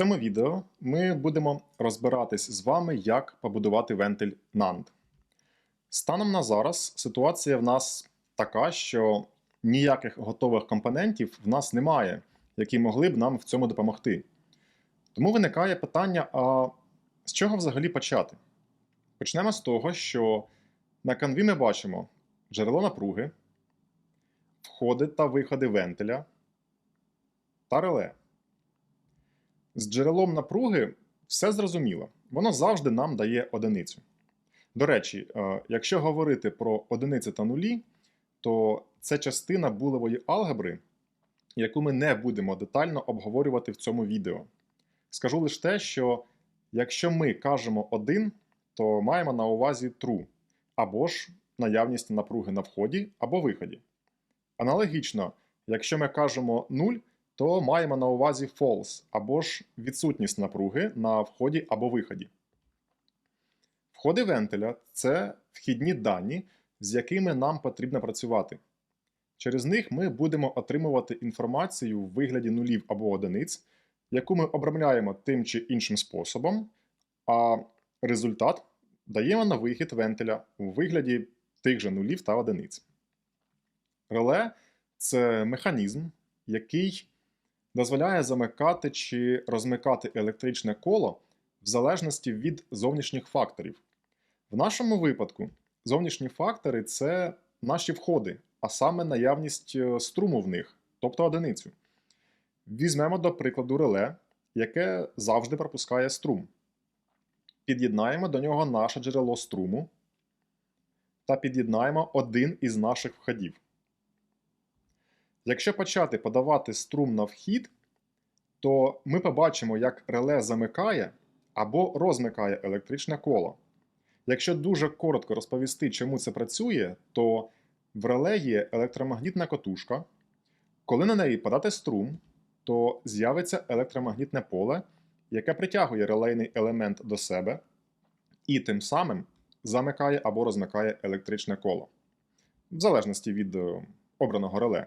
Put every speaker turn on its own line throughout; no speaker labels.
цьому відео ми будемо розбиратись з вами, як побудувати вентиль NAND. Станом на зараз ситуація в нас така, що ніяких готових компонентів в нас немає, які могли б нам в цьому допомогти. Тому виникає питання: а з чого взагалі почати? Почнемо з того, що на канві ми бачимо джерело напруги, входи та виходи вентиля та реле. З джерелом напруги все зрозуміло. Воно завжди нам дає одиницю. До речі, е, якщо говорити про одиниці та нулі, то це частина булевої алгебри, яку ми не будемо детально обговорювати в цьому відео. Скажу лише те, що якщо ми кажемо 1, то маємо на увазі true, або ж наявність напруги на вході або виході. Аналогічно, якщо ми кажемо 0, то маємо на увазі false, або ж відсутність напруги на вході або виході. Входи вентиля це вхідні дані, з якими нам потрібно працювати. Через них ми будемо отримувати інформацію в вигляді нулів або одиниць, яку ми обробляємо тим чи іншим способом, а результат даємо на вихід вентиля у вигляді тих же нулів та одиниць. Реле це механізм, який дозволяє замикати чи розмикати електричне коло в залежності від зовнішніх факторів. В нашому випадку зовнішні фактори це наші входи, а саме наявність е, струму в них, тобто одиницю. Візьмемо до прикладу реле, яке завжди пропускає струм. Під'єднаємо до нього наше джерело струму та під'єднаємо один із наших входів. Якщо почати подавати струм на вхід, то ми побачимо, як реле замикає або розмикає електричне коло. Якщо дуже коротко розповісти, чому це працює, то в реле є електромагнітна котушка. Коли на неї подати струм, то з'явиться електромагнітне поле, яке притягує релейний елемент до себе і тим самим замикає або розмикає електричне коло, в залежності від е, обраного реле.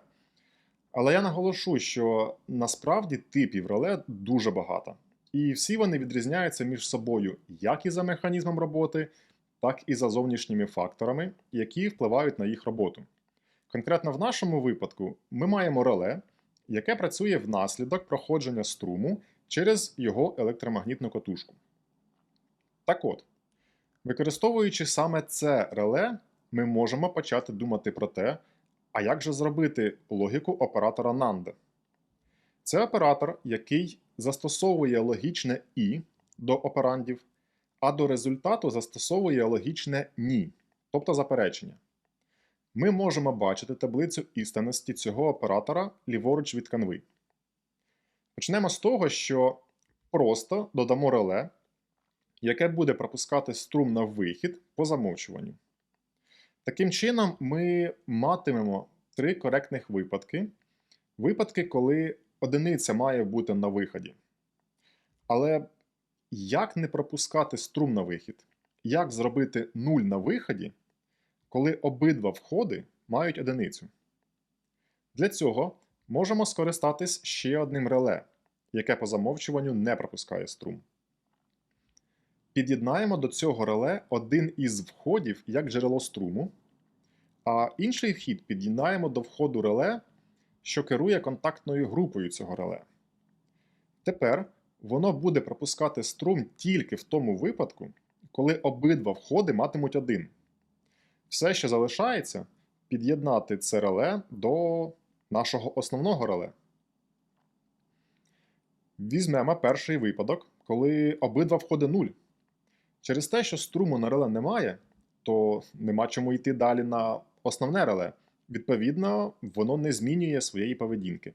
Але я наголошу, що насправді типів реле дуже багато. І всі вони відрізняються між собою як і за механізмом роботи, так і за зовнішніми факторами, які впливають на їх роботу. Конкретно в нашому випадку ми маємо реле, яке працює внаслідок проходження струму через його електромагнітну котушку. Так от, використовуючи саме це реле, ми можемо почати думати про те, а як же зробити логіку оператора NAND? Це оператор, який застосовує логічне І до операндів, а до результату застосовує логічне ні, тобто заперечення. Ми можемо бачити таблицю істинності цього оператора ліворуч від канви. Почнемо з того, що просто додамо реле, яке буде пропускати струм на вихід по замовчуванню. Таким чином, ми матимемо три коректних випадки. Випадки, коли одиниця має бути на виході. Але як не пропускати струм на вихід? Як зробити 0 на виході, коли обидва входи мають одиницю? Для цього можемо скористатись ще одним реле, яке по замовчуванню не пропускає струм. Під'єднаємо до цього реле один із входів як джерело струму, а інший вхід під'єднаємо до входу реле, що керує контактною групою цього реле. Тепер воно буде пропускати струм тільки в тому випадку, коли обидва входи матимуть один. Все, що залишається, під'єднати це реле до нашого основного реле. Візьмемо перший випадок, коли обидва входи 0. Через те, що струму на реле немає, то нема чому йти далі на основне реле. Відповідно, воно не змінює своєї поведінки.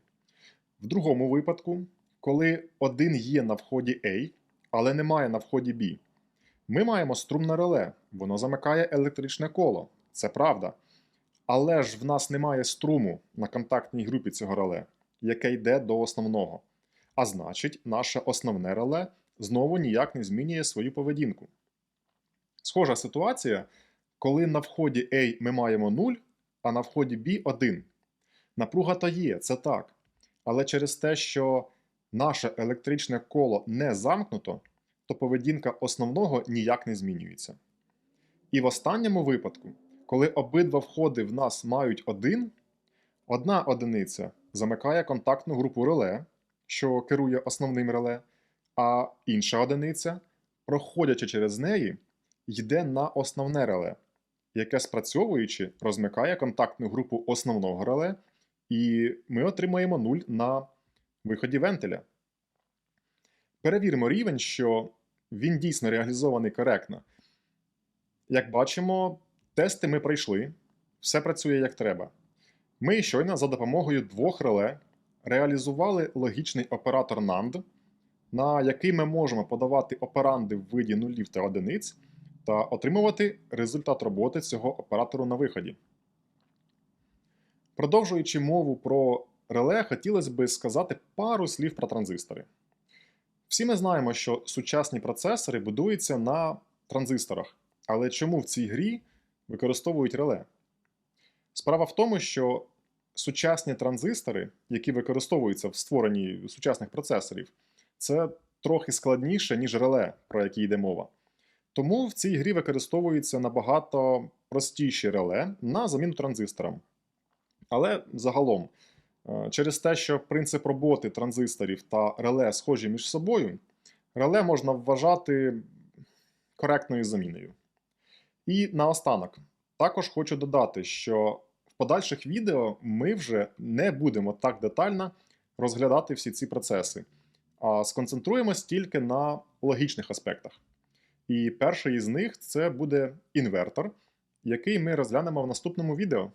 В другому випадку, коли один є на вході A, але немає на вході B, ми маємо струмне реле, воно замикає електричне коло. Це правда. Але ж в нас немає струму на контактній групі цього реле, яке йде до основного. А значить, наше основне реле знову ніяк не змінює свою поведінку. Схожа ситуація, коли на вході A ми маємо 0, а на вході B 1. Напруга то є, це так. Але через те, що наше електричне коло не замкнуто, то поведінка основного ніяк не змінюється. І в останньому випадку, коли обидва входи в нас мають один, одна одиниця замикає контактну групу реле, що керує основним реле, а інша одиниця, проходячи через неї, йде на основне реле, яке спрацьовуючи розмикає контактну групу основного реле, і ми отримаємо 0 на виході вентиля. Перевіримо рівень, що він дійсно реалізований коректно. Як бачимо, тести ми пройшли, все працює як треба. Ми щойно за допомогою двох реле реалізували логічний оператор NAND, на який ми можемо подавати операнди в виді нулів та одиниць та отримувати результат роботи цього оператору на виході. Продовжуючи мову про реле, хотілося би сказати пару слів про транзистори. Всі ми знаємо, що сучасні процесори будуються на транзисторах, але чому в цій грі використовують реле? Справа в тому, що сучасні транзистори, які використовуються в створенні сучасних процесорів, це трохи складніше, ніж реле, про які йде мова. Тому в цій грі використовуються набагато простіші реле на заміну транзисторам. Але загалом, е, через те, що принцип роботи транзисторів та реле схожі між собою, реле можна вважати коректною заміною. І наостанок, також хочу додати, що в подальших відео ми вже не будемо так детально розглядати всі ці процеси, а сконцентруємось тільки на логічних аспектах. І перший із них це буде інвертор, який ми розглянемо в наступному відео.